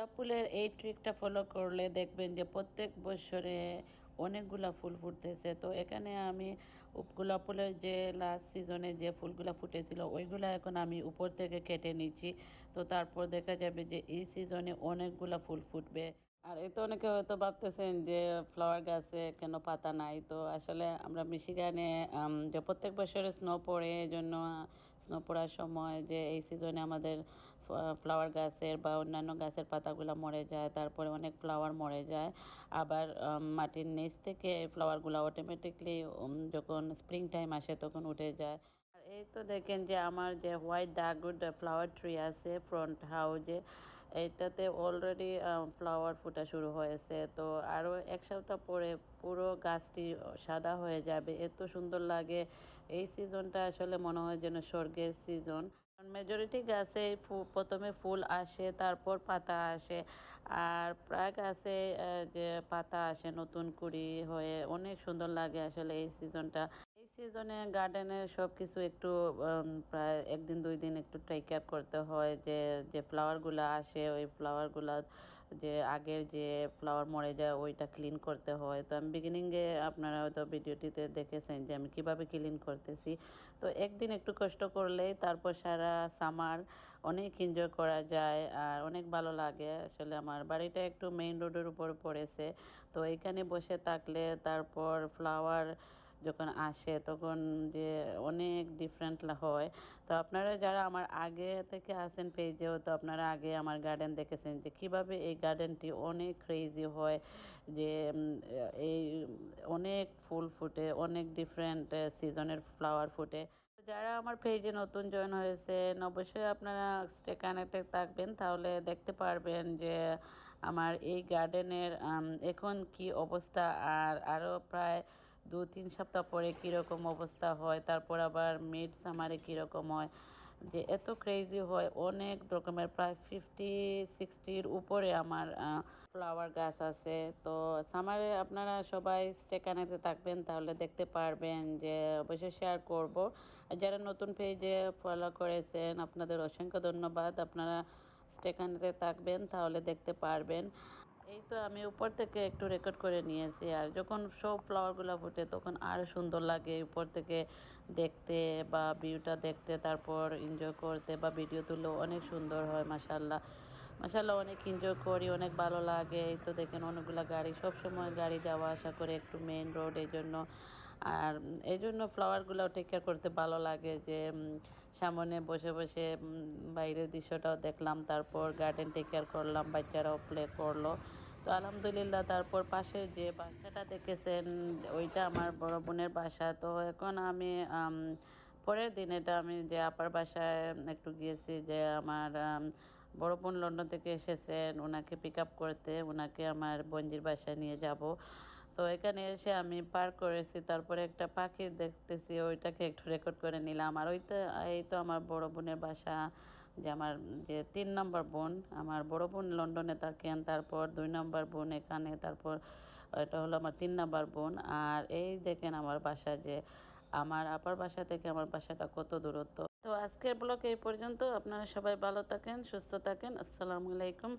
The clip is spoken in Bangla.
গোলাপ ফুলের এই ট্রিকটা ফলো করলে দেখবেন যে প্রত্যেক বছরে অনেকগুলা ফুল ফুটতেছে। তো এখানে আমি গোলাপ ফুলের যে লাস্ট সিজনে যে ফুলগুলা ফুটেছিল, ওইগুলা এখন আমি উপর থেকে কেটে নিচ্ছি। তো তারপর দেখা যাবে যে এই সিজনে অনেকগুলা ফুল ফুটবে। আর এতে অনেকে হয়তো ভাবতেছেন যে ফ্লাওয়ার গাছে কেন পাতা নাই? তো আসলে আমরা মিশিগানে যে প্রত্যেক বছরে স্নো পড়ে এই জন্য স্নো পড়ার সময় যে এই সিজনে আমাদের ফ্লাওয়ার গাছের বা অন্যান্য গাছের পাতাগুলো মরে যায়, তারপরে অনেক ফ্লাওয়ার মরে যায়। আবার মাটির নিচ থেকে ফ্লাওয়ারগুলো অটোমেটিকলি যখন স্প্রিং টাইম আসে তখন উঠে যায়। আর এই তো দেখেন যে আমার যে হোয়াইট ডাকউড ফ্লাওয়ার ট্রি আছে ফ্রন্ট হাউজে এটাতে অলরেডি ফ্লাওয়ার ফুটা শুরু হয়েছে। তো আরও এক সপ্তাহ পরে পুরো গাছটি সাদা হয়ে যাবে। এত সুন্দর লাগে। এই সিজনটা আসলে মনে হয় যেন স্বর্গের সিজন মেজরিটি গাছে প্রথমে ফুল আসে, তারপর পাতা আসে। আর প্রায় গাছে যে পাতা আসে নতুন কুড়ি হয়ে, অনেক সুন্দর লাগে আসলে এই সিজনটা এই সিজনে গার্ডেনে সব কিছু একটু প্রায় একদিন, দুই দিন একটু টেক কেয়ার করতে হয় যে যে ফ্লাওয়ারগুলো আসে, ওই ফ্লাওয়ারগুলো যে আগের যে ফ্লাওয়ার মরে যায় ওইটা ক্লিন করতে হয়। তো আমি বিগিনিংয়ে আপনারা হয়তো ভিডিওটিতে দেখেছেন যে আমি কীভাবে ক্লিন করতেছি। তো একদিন একটু কষ্ট করলেই তারপর সারা সামার অনেক এনজয় করা যায় আর অনেক ভালো লাগে। আসলে আমার বাড়িটা একটু মেইন রোডের উপর পড়েছে। তো এখানে বসে থাকলে তারপর ফ্লাওয়ার যখন আসে তখন যে অনেক ডিফারেন্ট হয়। তো আপনারা যারা আমার আগে থেকে আসেন পেজেও তো আপনারা আগে আমার গার্ডেন দেখেছেন যে কীভাবে এই গার্ডেনটি অনেক ক্রেজি হয়, যে এই, অনেক ফুল ফুটে, অনেক ডিফারেন্ট সিজনের ফ্লাওয়ার ফুটে। যারা আমার পেজে নতুন জয়েন হয়েছেন, অবশ্যই আপনারা স্টে কানেক্টেড থাকবেন, তাহলে দেখতে পারবেন যে আমার এই গার্ডেনের এখন কি অবস্থা। আর আরও প্রায় দু তিন সপ্তাহ পরে কীরকম অবস্থা হয়, তারপর আবার মিড সামারে কীরকম হয়, যে এত ক্রেজি হয়। অনেক রকমের, প্রায় ফিফটি সিক্সটির উপরে আমার ফ্লাওয়ার গাছ আছে। তো সামারে আপনারা সবাই স্টে কানেক্টে থাকবেন, তাহলে দেখতে পারবেন যে অবশ্যই শেয়ার করব। যারা নতুন পেজে ফলো করেছেন, আপনাদের অসংখ্য ধন্যবাদ। আপনারা স্টে কানেক্টে থাকবেন, তাহলে দেখতে পারবেন। এই তো আমি উপর থেকে একটু রেকর্ড করে নিয়েছি। আর যখন সব ফ্লাওয়ারগুলো ফুটে, তখন আরও সুন্দর লাগে উপর থেকে দেখতে বা ভিউটা দেখতে, তারপর এনজয় করতে বা ভিডিও তুললেও অনেক সুন্দর হয় মাসাল্লাহ মাসাল্লাহ অনেক এনজয় করি অনেক ভালো লাগে। এই তো দেখেন অনেকগুলো গাড়ি সব সময় গাড়ি যাওয়া আসা করে একটু মেইন রোড এই জন্য। আর এই জন্য ফ্লাওয়ারগুলো টেক কেয়ার করতে ভালো লাগে যে সামনে বসে বসে বাইরের দৃশ্যটাও দেখলাম তারপর গার্ডেন টেক কেয়ার করলাম বাচ্চারাও প্লে করল। তো আলহামদুলিল্লাহ তারপর পাশে যে বাসাটা দেখেছেন ওইটা আমার বড় বোনের বাসা। তো এখন আমি পরের দিন এটা আমি যে আপার বাসায় একটু গিয়েছি যে আমার আম, বড় বোন লন্ডন থেকে এসেছেন ওনাকে পিক আপ করতে ওনাকে আমার বঞ্জির বাসায় নিয়ে যাব। তো এখানে এসে আমি পার্ক করেছি, তারপরে একটা পাখি দেখতেছি, ওইটাকে একটু রেকর্ড করে নিলাম। আর ওই তো এই তো আমার বড় বোনের বাসা, যে আমার, যে তিন নম্বর বোন, আমার বড় বোন লন্ডনে থাকেন, তারপর দুই নম্বর বোন এখানে, তারপর এটা হলো আমার তিন নম্বর বোন। আর এই দেখেন আমার বাসা যে, আমার আপার বাসা থেকে আমার বাসাটা কত দূরত্ব। তো আজকের ব্লগ এই পর্যন্ত। আপনারা সবাই ভালো থাকেন সুস্থ থাকেন। আসসালামু আলাইকুম।